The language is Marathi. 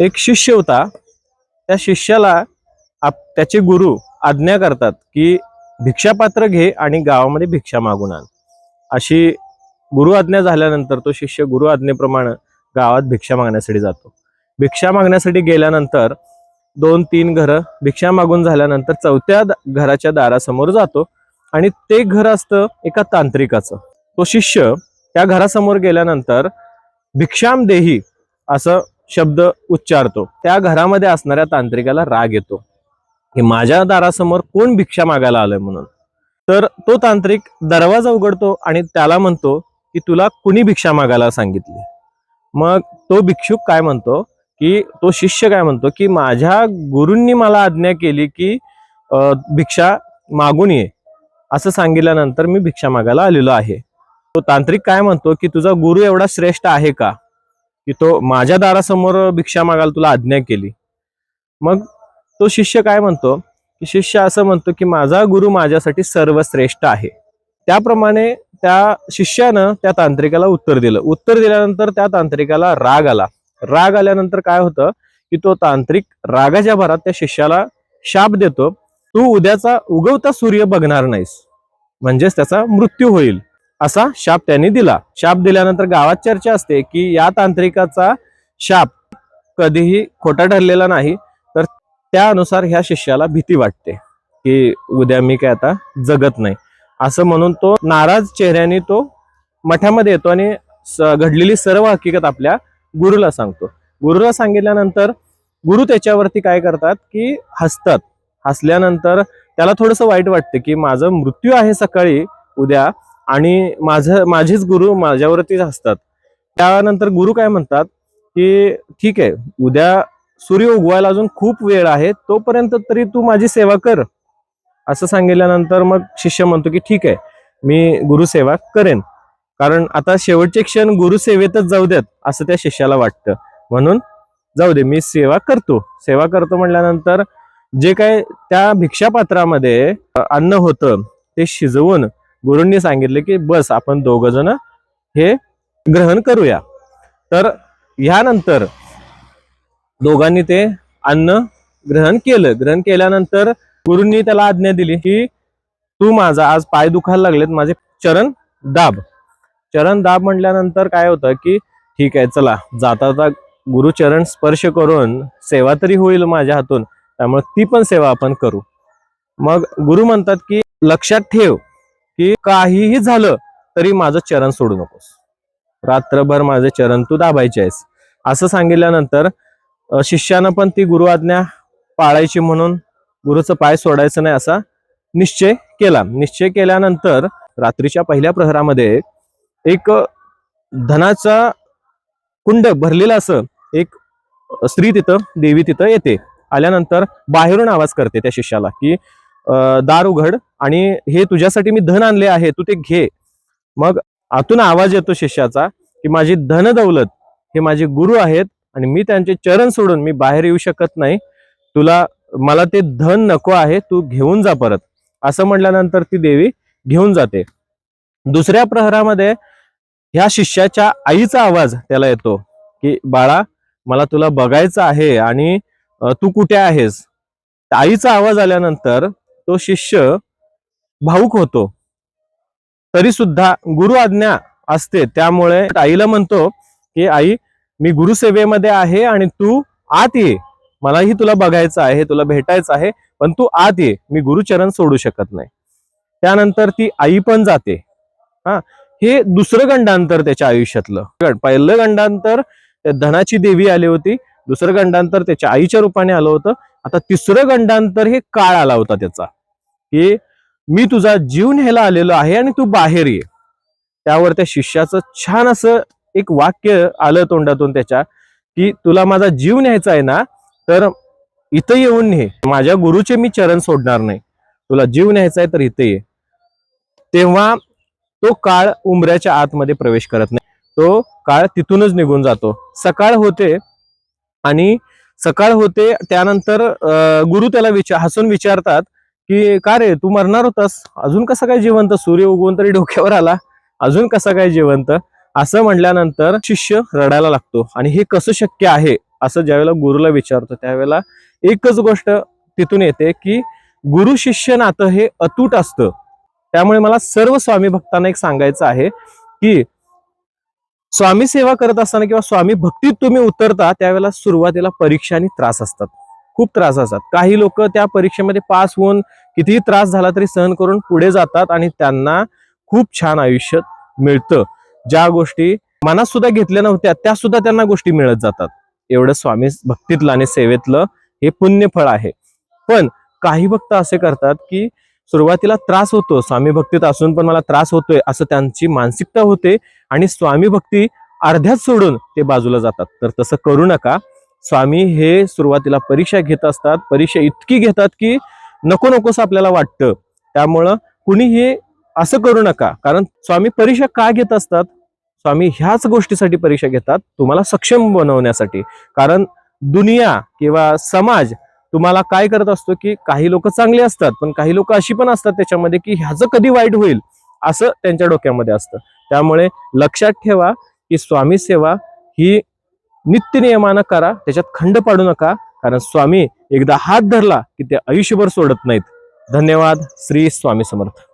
एक शिष्य होता. त्या शिष्याला आप त्याचे गुरु आज्ञा करतात की भिक्षापात्र घे आणि गावामध्ये भिक्षा मागून आण. अशी गुरु आज्ञा झाल्यानंतर तो शिष्य गुरु आज्ञेप्रमाणे गावात भिक्षा मागण्यासाठी जातो. भिक्षा मागण्यासाठी गेल्यानंतर दोन तीन घरं भिक्षा मागून झाल्यानंतर चौथ्या द- घराच्या दारासमोर जातो आणि ते घर असतं एका तांत्रिकाचं. तो शिष्य त्या घरासमोर गेल्यानंतर भिक्षाम देही असं शब्द उच्चारतो. त्या घरामध्ये असणाऱ्या तांत्रिकाला राग येतो. की माझ्या दारासमोर कोण भिक्षा मागायला आलंय म्हणून? तर तो तांत्रिक दरवाजा उघडतो आणि त्याला म्हणतो की तुला कुणी भिक्षा मागायला सांगितली? मग तो भिक्षुक काय म्हणतो? की तो शिष्य काय म्हणतो? की माझ्या गुरूंनी मला आज्ञा केली की भिक्षा मागून ये. असं सांगितल्यानंतर मी भिक्षा मागायला आलेलो आहे. तो तांत्रिक काय म्हणतो? की तुझा गुरु एवढा श्रेष्ठ आहे का? की तो माझ्या दारासमोर भिक्षा मागायला तुला आज्ञा केली. मग तो शिष्य काय म्हणतो? की शिष्य असं म्हणतो की माझा गुरु माझ्यासाठी सर्वश्रेष्ठ आहे. त्याप्रमाणे त्या शिष्यानं त्या तांत्रिकाला उत्तर दिलं. उत्तर दिल्यानंतर त्या तांत्रिकाला राग आला. राग आल्यानंतर काय होतं? की तो तांत्रिक रागाच्या भरात त्या शिष्याला शाप देतो. तू उद्याचा उगवता सूर्य बघणार नाहीस. म्हणजेच त्याचा मृत्यू होईल. असा शाप त्यांनी दिला. शाप दिल्यानंतर गावात चर्चा असते की या तांत्रिकाचा शाप कधीही खोटा ठरलेला नाही तर त्यानुसार ह्या शिष्याला भीती वाटते की उद्या मी काय आता जगत नाही. असं म्हणून तो नाराज चेहऱ्याने तो मठामध्ये येतो आणि स- घडलेली सर्व हकीकत आपल्या गुरुला सांगतो. गुरुला सांगितल्यानंतर गुरु त्याच्यावरती काय करतात की हसतात. हसल्यानंतर त्याला थोडंसं वाईट वाटतं की माझं मृत्यू आहे सकाळी उद्या आणि माझं माझेच गुरु माझ्यावरतीच असतात. त्यानंतर गुरु काय म्हणतात की ठीक आहे उद्या सूर्य उगवायला अजून खूप वेळ आहे तोपर्यंत तरी तू माझी सेवा कर. असं सांगितल्यानंतर मग शिष्य म्हणतो की ठीक आहे मी गुरुसेवा करेन. कारण आता शेवटचे क्षण गुरुसेवेतच जाऊ देत असं त्या शिष्याला वाटतं. म्हणून जाऊ दे मी सेवा करतो. सेवा करतो म्हटल्यानंतर जे काय त्या भिक्षापात्रामध्ये अन्न होतं ते शिजवून गुरुंनी सांगितले की बस आपण दोघ जण हे ग्रहण करूया. तर ह्यानंतर दोघांनी ते अन्न ग्रहण केलं. ग्रहण केल्यानंतर गुरुंनी त्याला आज्ञा दिली की तू माझा आज पाय दुखायला लागलेत माझे चरण दाब. चरण दाब म्हटल्यानंतर काय होतं की ठीक आहे चला जाता जाता गुरुचरण स्पर्श करून सेवा तरी होईल माझ्या हातून त्यामुळे ती पण सेवा आपण करू. मग गुरु म्हणतात की लक्षात ठेव की काहीही झालं तरी माझं चरण सोडू नकोस. रात्रभर माझे चरण तू दाबायचे आहेस. असं सांगितल्यानंतर शिष्यानं पण ती गुरु आज्ञा पाळायची म्हणून गुरुचं पाय सोडायचं नाही असा निश्चय केला. निश्चय केल्यानंतर रात्रीच्या पहिल्या प्रहरामध्ये एक धनाचा कुंड भरलेला असं एक स्त्री तिथं देवी तिथं येते. आल्यानंतर बाहेरून आवाज करते त्या शिष्याला की दार उघड आणि हे तुझ्यासाठी मी धन आणले आहे तू ते घे. मग आतून आवाज येतो शिष्याचा की माझी धन दौलत हे माझे गुरु आहेत आणि मी त्यांचे चरण सोडून मी बाहेर येऊ शकत नाही. तुला मला ते धन नको आहे तू घेऊन जा परत. असं म्हटल्यानंतर ती देवी घेऊन जाते. दुसऱ्या प्रहरामध्ये ह्या शिष्याच्या आईचा आवाज त्याला येतो की बाळा मला तुला बघायचं आहे आणि तू कुठे आहेस? त्या आईचा आवाज आल्यानंतर तो शिष्य भाऊक होतो. तरी सुद्धा गुरु आज्ञा असते. त्यामुळे आईला म्हणतो की आई मी गुरुसेवेमध्ये आहे आणि तू आत ये. मलाही तुला बघायचं आहे तुला भेटायचं आहे पण तू आत ये. मी गुरुचरण सोडू शकत नाही. त्यानंतर ती आई पण जाते. हा. हे दुसरं गंडांतर त्याच्या आयुष्यातलं. पहिलं गंडांतर धनाची देवी आली होती. दुसरं गंडांतर त्याच्या आईच्या रूपाने आलं होतं. आता तिसरं गंडांतर हे काळ आला होता त्याचा. की मी तुझा जीव न्यायला आलेलो आहे आणि तू बाहेर ये. त्यावर त्या शिष्याचं छान असं एक वाक्य आलं तोंडातून त्याच्या की तुला माझा जीव न्यायचा आहे ना तर इथं येऊन ने माझ्या गुरुचे मी चरण सोडणार नाही. तुला जीव न्यायचा आहे तर इथे ये. तेव्हा तो काळ उंबऱ्याच्या आतमध्ये प्रवेश करत नाही. तो काळ तिथूनच निघून जातो. सकाळ होते आणि सकाळ होते त्यानंतर गुरु त्याला विचार हसून विचारतात की का रे तू मरणार होतास. अजून कसा काय जिवंत? सूर्य उगवून तरी डोक्यावर आला. अजून कसा काय जिवंत? असं म्हटल्यानंतर शिष्य रडायला लागतो. आणि हे कसं शक्य आहे? असं ज्यावेळेला गुरुला विचारतो त्यावेळेला एकच गोष्ट तिथून येते की गुरु शिष्य नातं हे अतूट असतं. त्यामुळे मला सर्व स्वामी भक्तांना एक सांगायचं आहे की स्वामी सेवा करत असताना किंवा स्वामी भक्तीत तुम्ही उतरता त्यावेळेला सुरुवातीला परीक्षा आणि त्रास असतात. खूप त्रास असतात. काही लोक त्या परीक्षेमध्ये पास होऊन कितीही त्रास झाला तरी सहन करून पुढे जातात आणि त्यांना खूप छान आयुष्य मिळतं. ज्या गोष्टी मनात सुद्धा घेतल्या नव्हत्या त्या सुद्धा त्यांना गोष्टी मिळत जातात. एवढं स्वामी भक्तीतलं आणि सेवेतलं हे पुण्यफळ आहे. पण काही भक्त असे करतात की सुरुवातीला त्रास होतो स्वामी भक्तीत असून पण मला त्रास होतोय असं त्यांची मानसिकता होते आणि स्वामी भक्ती अर्ध्यात सोडून ते बाजूला जातात. तर तसं करू नका. स्वामी हे सुरुवातीला परीक्षा घेत असतात. परीक्षा इतकी घेतात की नको नकोस आपल्याला वाटतं. त्यामुळं कुणी हे असं करू नका. कारण स्वामी परीक्षा का घेत असतात? स्वामी ह्याच गोष्टीसाठी परीक्षा घेतात तुम्हाला सक्षम बनवण्यासाठी. कारण दुनिया किंवा समाज तुम्हाला काय करत असतो की काही लोक चांगले असतात पण काही लोक अशी पण असतात त्याच्यामध्ये की ह्याचं कधी वाईट होईल असं त्यांच्या डोक्यामध्ये असतं. त्यामुळे लक्षात ठेवा की स्वामी सेवा ही नित्य नियमानं करा त्याच्यात खंड पाडू नका कारण स्वामी एकदा हात धरला की ते आयुष्यभर सोडत नाहीत. धन्यवाद. श्री स्वामी समर्थ.